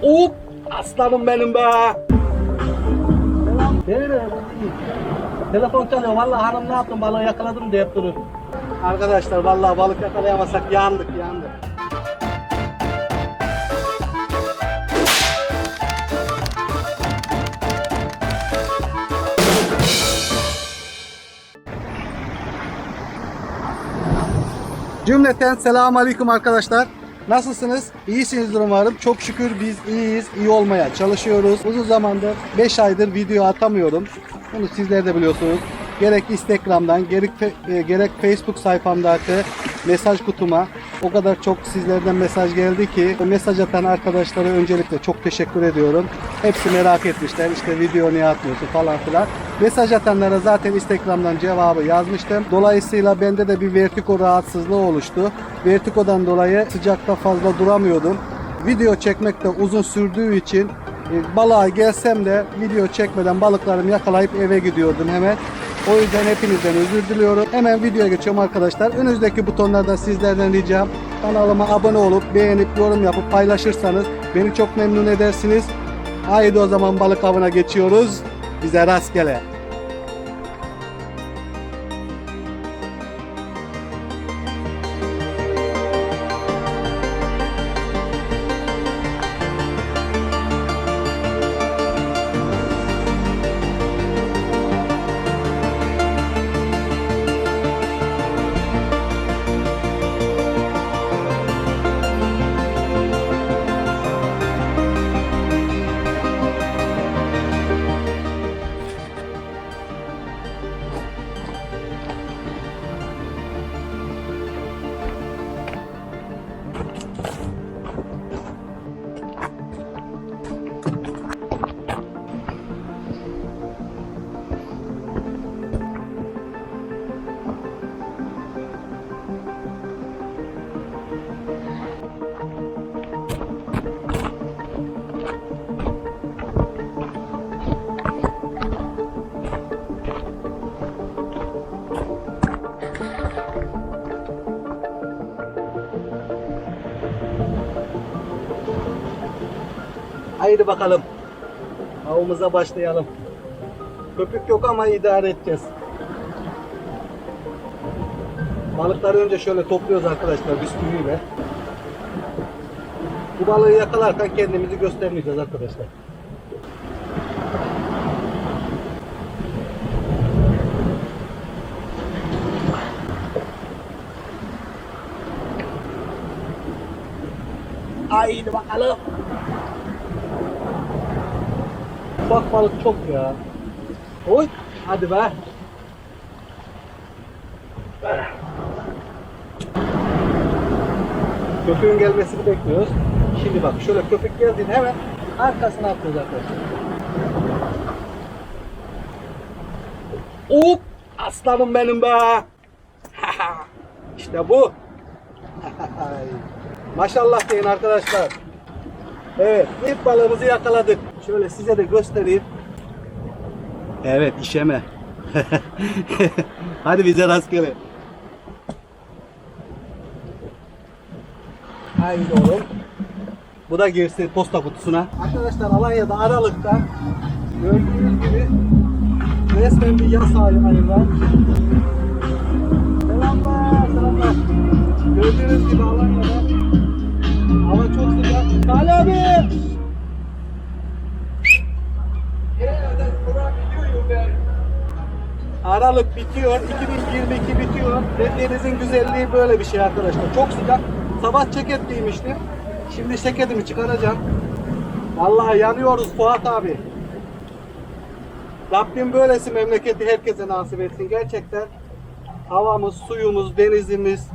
Hop! Aslanım benim be! Beni de Telefon çalıyor. Vallahi hanım ne yaptın balığı yakaladım deyip durur. Arkadaşlar vallahi balık yakalayamasak yandık yandık. Cümleten selamun aleyküm arkadaşlar. Nasılsınız? İyisinizdir umarım. Çok şükür biz iyiyiz. iyi olmaya çalışıyoruz. Uzun zamandır 5 aydır video atamıyorum. Bunu sizler de biliyorsunuz. Gerek Instagram'dan, gerek, e, gerek Facebook sayfamdaki mesaj kutuma o kadar çok sizlerden mesaj geldi ki mesaj atan arkadaşlara öncelikle çok teşekkür ediyorum. Hepsi merak etmişler. İşte video niye atmıyorsun falan filan. Mesaj atanlara zaten Instagram'dan cevabı yazmıştım. Dolayısıyla bende de bir vertigo rahatsızlığı oluştu. Vertigodan dolayı sıcakta fazla duramıyordum. Video çekmek de uzun sürdüğü için e, balığa gelsem de video çekmeden balıklarımı yakalayıp eve gidiyordum hemen. O yüzden hepinizden özür diliyorum. Hemen videoya geçiyorum arkadaşlar. Önünüzdeki butonlardan sizlerden ricam kanalıma abone olup beğenip yorum yapıp paylaşırsanız beni çok memnun edersiniz. Haydi o zaman balık avına geçiyoruz. Bize rastgele. Haydi bakalım. Avımıza başlayalım. Köpük yok ama idare edeceğiz. Balıkları önce şöyle topluyoruz arkadaşlar bisküviyle. Bu balığı yakalarken kendimizi göstermeyeceğiz arkadaşlar. Haydi bakalım. Bak balık çok ya. Oy. Hadi be. Köpüğün gelmesini bekliyoruz. Şimdi bak şöyle köpük geldiğinde hemen arkasına atıyoruz arkadaşlar. Hop! Aslanım benim be! işte bu. Maşallah deyin arkadaşlar. Evet, ilk balığımızı yakaladık. Şöyle size de göstereyim. Evet, işeme. Hadi bize rastgele. Haydi oğlum. Bu da girsin posta kutusuna. Arkadaşlar Alanya'da Aralık'ta gördüğünüz gibi resmen bir yaz hali var. Selamlar, selamlar. Gördüğünüz gibi Alanya'da Aralık bitiyor, 2022 bitiyor denizin güzelliği böyle bir şey arkadaşlar. Çok sıcak. Sabah ceket giymiştim. Şimdi ceketimi çıkaracağım. Vallahi yanıyoruz Fuat abi. Rabbim böylesi memleketi herkese nasip etsin. Gerçekten havamız, suyumuz, denizimiz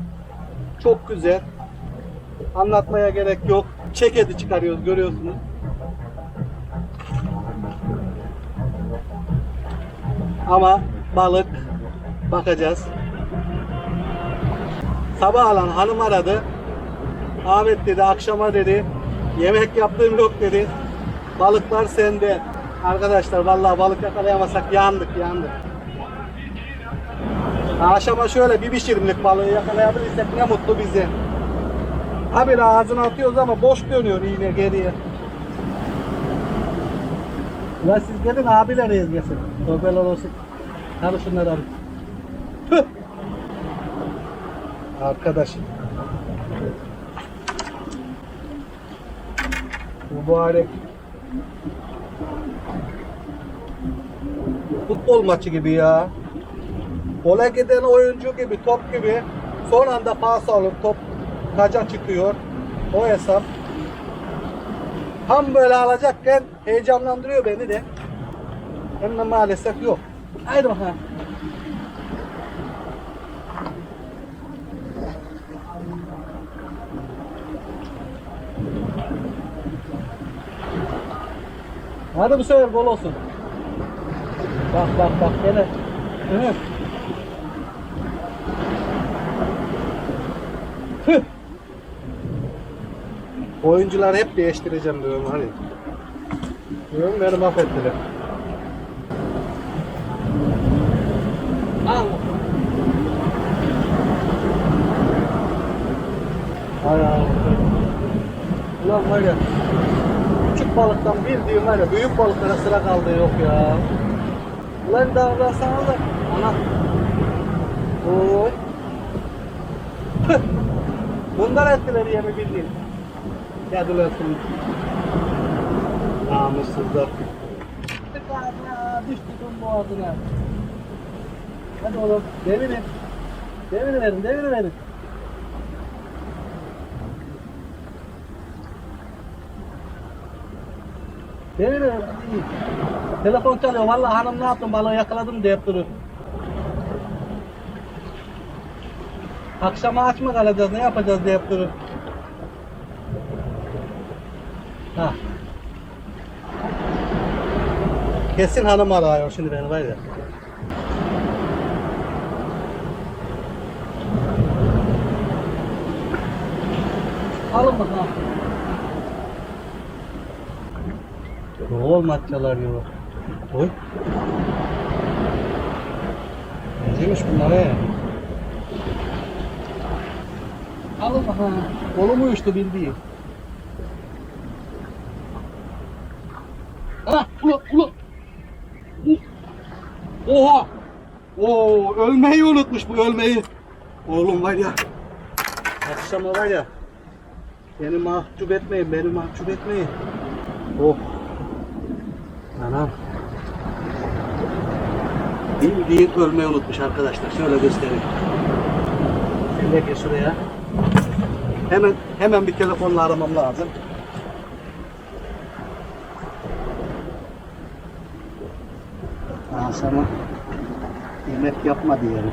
çok güzel. Anlatmaya gerek yok. Ceketi çıkarıyoruz görüyorsunuz. Ama balık bakacağız. Sabah alan hanım aradı. Ahmet dedi akşama dedi. Yemek yaptığım yok dedi. Balıklar sende. Arkadaşlar vallahi balık yakalayamasak yandık yandık. Akşama şöyle bir pişirimlik balığı yakalayabilirsek ne mutlu bize. Abi ağzına atıyoruz ama boş dönüyor iğne geriye. Ulan siz gelin abiler ezgesin. Tövbeler olsun. Hadi şunları alın. Tüh. Arkadaş. Mübarek. Futbol maçı gibi ya. Gole giden oyuncu gibi, top gibi. Son anda pas alıp top taca çıkıyor. O hesap. Tam böyle alacakken heyecanlandırıyor beni de. Hem de maalesef yok. Haydi bakalım. Hadi bu sefer gol olsun. Bak bak bak gene. Hı. Hıh. Oyuncuları hep değiştireceğim diyorum hani. Diyorum beni mahvettiler. Ulan var ya. Küçük balıktan bildiğim var ya büyük balıklara sıra kaldı yok ya. Ulan davransana da. Ana. Oy. Bunlar ettiler yemi bildiğin. Geldiler şimdi. Namussuzlar. Düştük boğazına. Hadi oğlum devinin. Devini verin, devini verin. Verin. iyi. Telefon çalıyor. Vallahi hanım ne yaptın balığı yakaladım deyip durur. Akşama aç mı kalacağız, ne yapacağız deyip durur. Ha. Kesin hanım arıyor şimdi beni var ya. Alın bakalım. Rol matçalar diyor. Oy. Neymiş bunlar he? Alın bakalım. Kolum uyuştu bildiğin. Ana ula ula. Oha. Oo ölmeyi unutmuş bu ölmeyi. Oğlum var ya. Akşama var ya. Beni mahcup etmeyin, beni mahcup etmeyin. Oh. Anam. Bildiğin ölmeyi unutmuş arkadaşlar. Şöyle göstereyim. Gel şuraya. Hemen hemen bir telefonla aramam lazım. Akşama yemek yapma diyelim.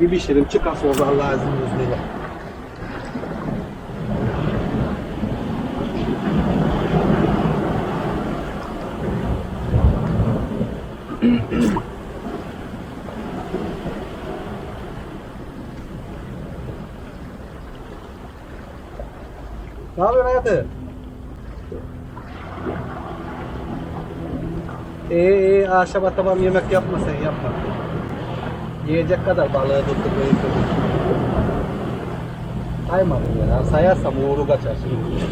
Bir pişirim çıkar sonra Allah'a izniyle. Ne yapıyorsun hayatı? İyi iyi akşama tamam yemek yapma sen yapma. Yiyecek kadar balığı çocuk. Saymadım ya. Sayarsam uğru kaçar şimdi.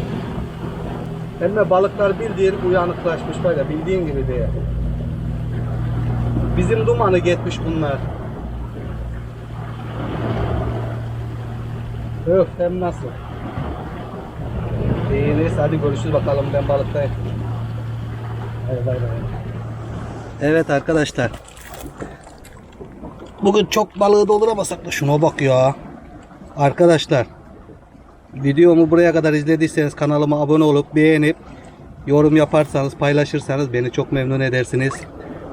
Hem de balıklar bildiğin uyanıklaşmış var ya bildiğin gibi diye. Bizim dumanı gitmiş bunlar. Öf hem nasıl? İyi neyse hadi görüşürüz bakalım ben balıktayım. Hadi bay bay. Evet arkadaşlar. Bugün çok balığı dolduramasak da şuna bak ya. Arkadaşlar. Videomu buraya kadar izlediyseniz kanalıma abone olup beğenip yorum yaparsanız paylaşırsanız beni çok memnun edersiniz.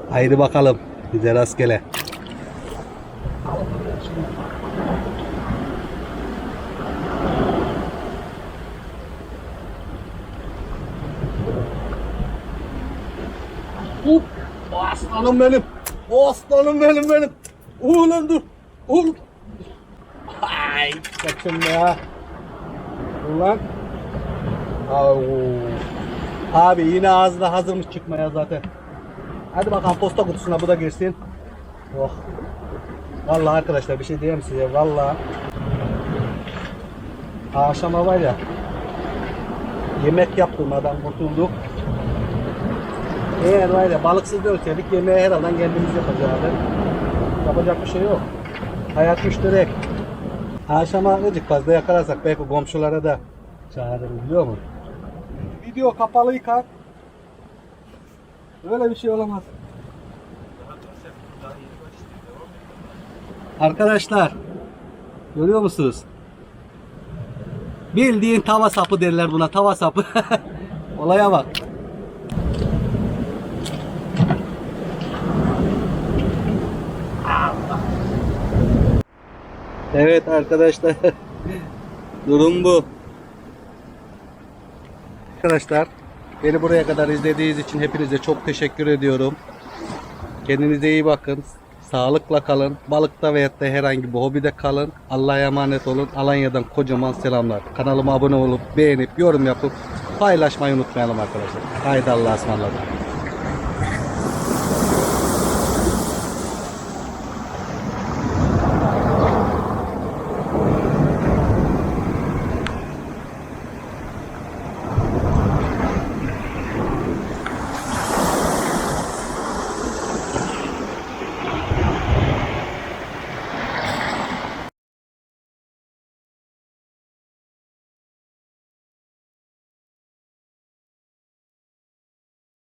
Haydi bakalım. Bize rastgele. Hop. Aslanım benim. Aslanım benim benim. Oğlum dur. Oğlum. Ay kaçın ya. Ulan. Abi yine ağzına hazırmış çıkmaya zaten. Hadi bakalım posta kutusuna bu da girsin. Oh. Vallahi arkadaşlar bir şey diyeyim size. Vallahi. Akşama var ya. Yemek yaptırmadan kurtulduk. Eğer var ya balıksız dönseydik yemeği herhalde kendimiz yapacağız. Yapacak bir şey yok. Hayat müşterek. Akşama azıcık fazla yakalarsak belki komşulara da çağırırız biliyor musun? Video kapalı yıkar. Öyle bir şey olamaz. Arkadaşlar görüyor musunuz? Bildiğin tava sapı derler buna tava sapı. Olaya bak. Evet arkadaşlar. Durum bu. Arkadaşlar beni buraya kadar izlediğiniz için hepinize çok teşekkür ediyorum. Kendinize iyi bakın. Sağlıkla kalın. Balıkta veyahut da herhangi bir hobide kalın. Allah'a emanet olun. Alanya'dan kocaman selamlar. Kanalıma abone olup beğenip yorum yapıp paylaşmayı unutmayalım arkadaşlar. Haydi Allah'a ısmarladık.